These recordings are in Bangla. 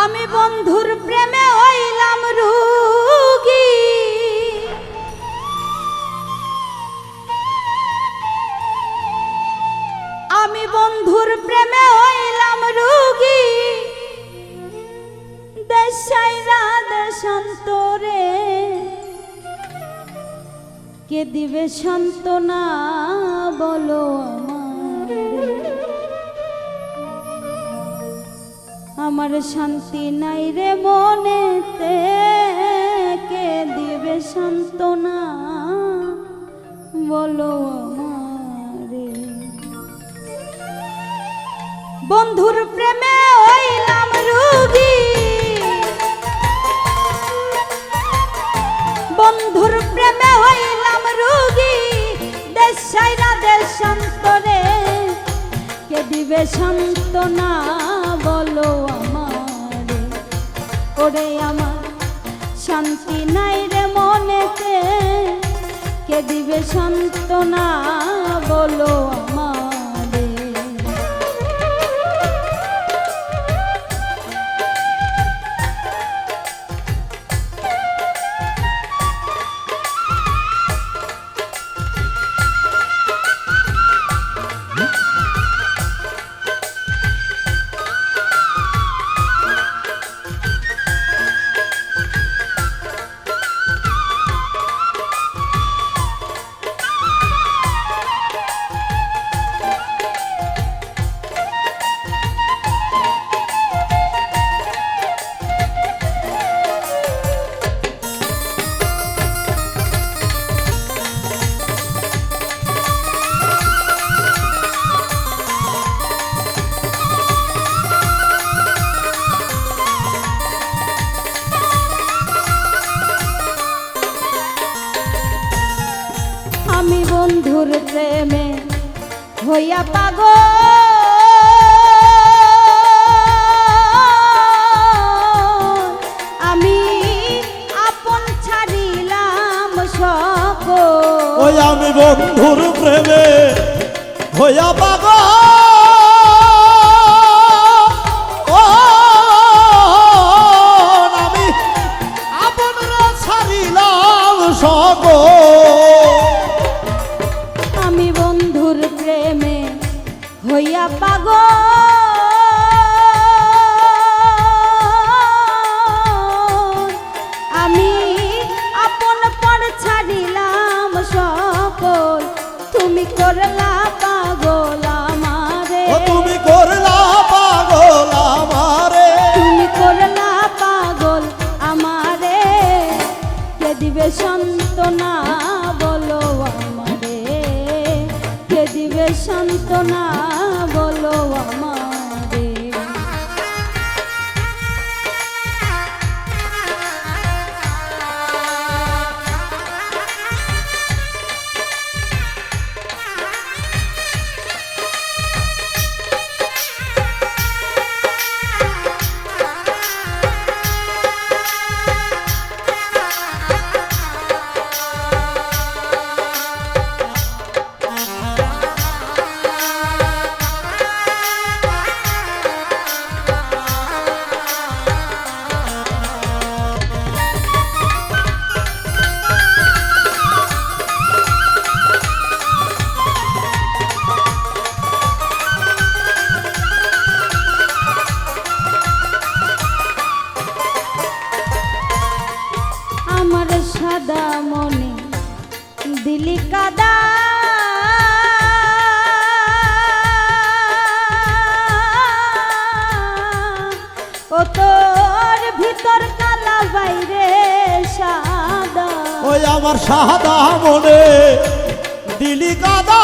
আমি বন্ধুর প্রেমে হইলাম রুগী। আমি বন্ধুর প্রেমে হইলাম রুগী। দেশাইরা দেশান্তরে। কে দিবে সান্ত্বনা বলো আমারে। আমার শান্তি নাই রে মনেতে। কে দিবে সান্ত্বনা? বলো আমারে। বন্ধুর প্রেমে হইলাম রুগী। বন্ধুর প্রেমে হইলাম রুগী। দেশাইরা দেশান্তরে কে দিবে সান্ত্বনা? বলো ওরে আমার শান্তি নাই রে মনেতে। কে দিবে সান্ত্বনা বলো আমারে আমি বন্ধুর প্রেমে হইয়া পাগ আমি আপন ছাড়িলাম সক ওই আমি বন্ধুর প্রেমে হইয়া পাগ তুমি করলা পাগল আমারে। ও তুমি করলা পাগল আমারে। তুমি করলা পাগল আমারে। কে দিবে সান্ত্বনা বলো আমারে। কে দিবে সান্ত্বনা বলো আমারে। তোর কালা বাইরে সাদা। ওই আমার সাদা মনে দিলি কাদা।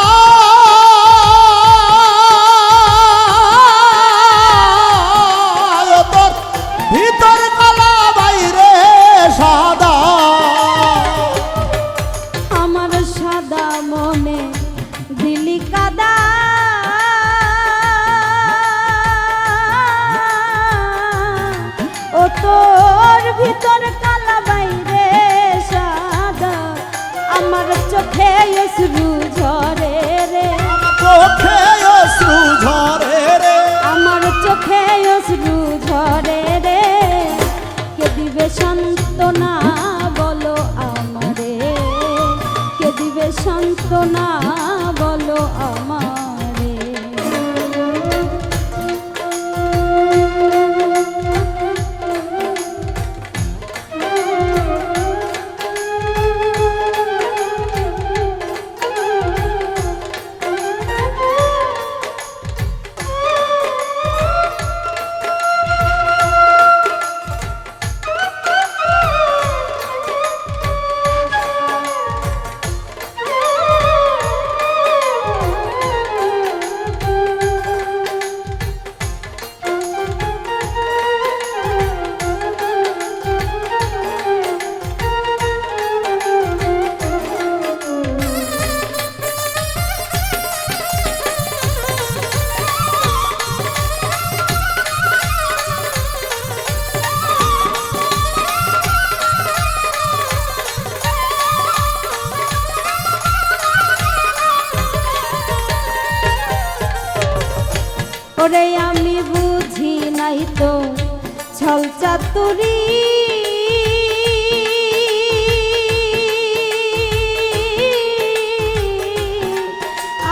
ছল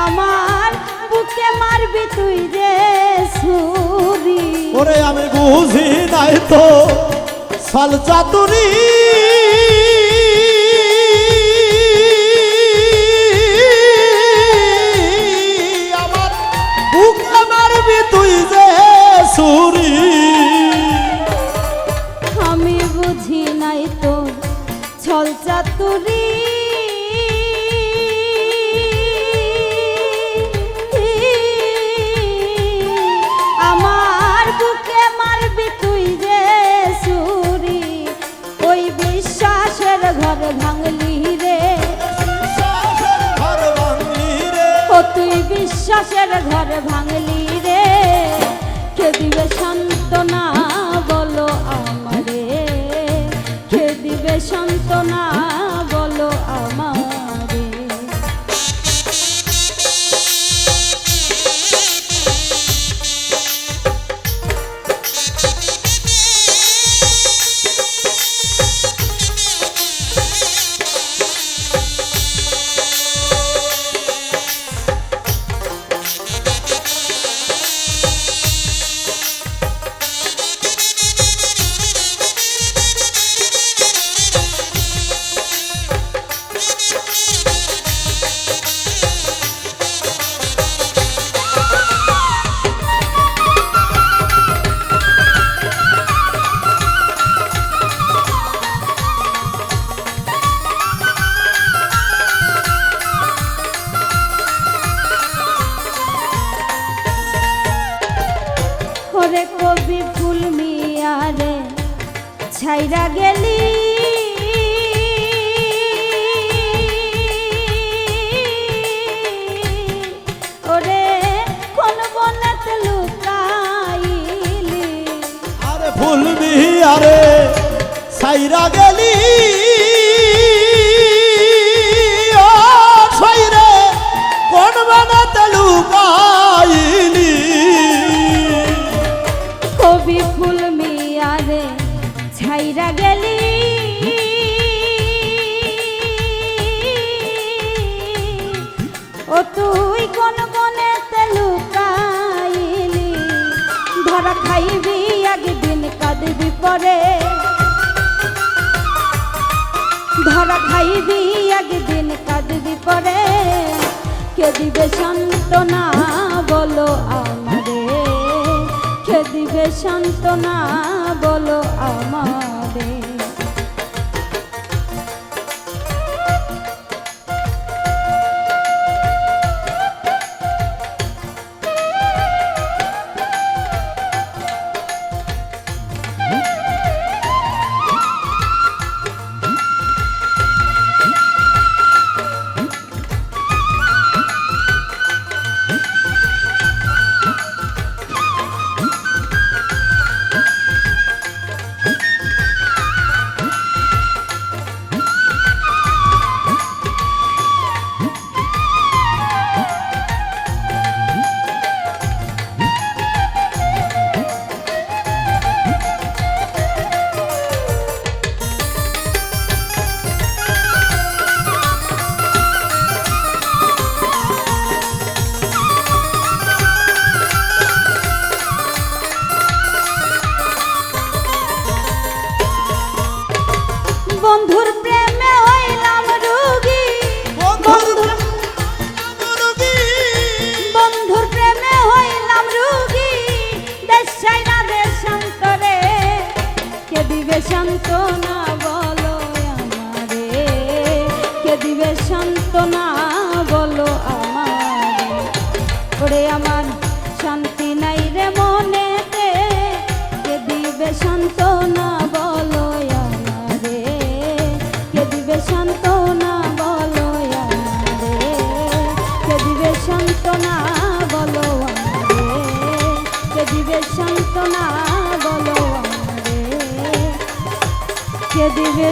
আমার বুকে মারবি তুই যে ছুরি ওরে আমি বুঝি নাই তো, সাল চাতুরি। আমার বুকে মারবি তুই যে চাতুরি আমার বুকে মারবি তুই যে সুরি ওই বিশ্বাসের ঘর ভাঙলি রে। ঘর ভাঙলি রে। ও তুই বিশ্বাসের ঘর ভাঙলি ছাইরা গেলি। ওরে, কোন বনেতে লুকাইলি? আরে ফুলবি আরে সাইরা গেলি। ও সাইরে কোন বানাতে লুকাইলি পরে ধরা খাইবি একদিন কাঁদবি পরে। কে দিবে সান্ত্বনা বলো আমারে। কে দিবে সান্ত্বনা বলো আমারে। দিবে সান্ত্বনা, বলো আমারে। ওরে আমার শান্তি নাই রে মনেতে, কে দিবে সান্ত্বনা, বলো আমারে। কে দিবে সান্ত্বনা, বলো আমারে। কে দিবে সান্ত্বনা, বলো আমারে। কে দিবে বলো কে দিবে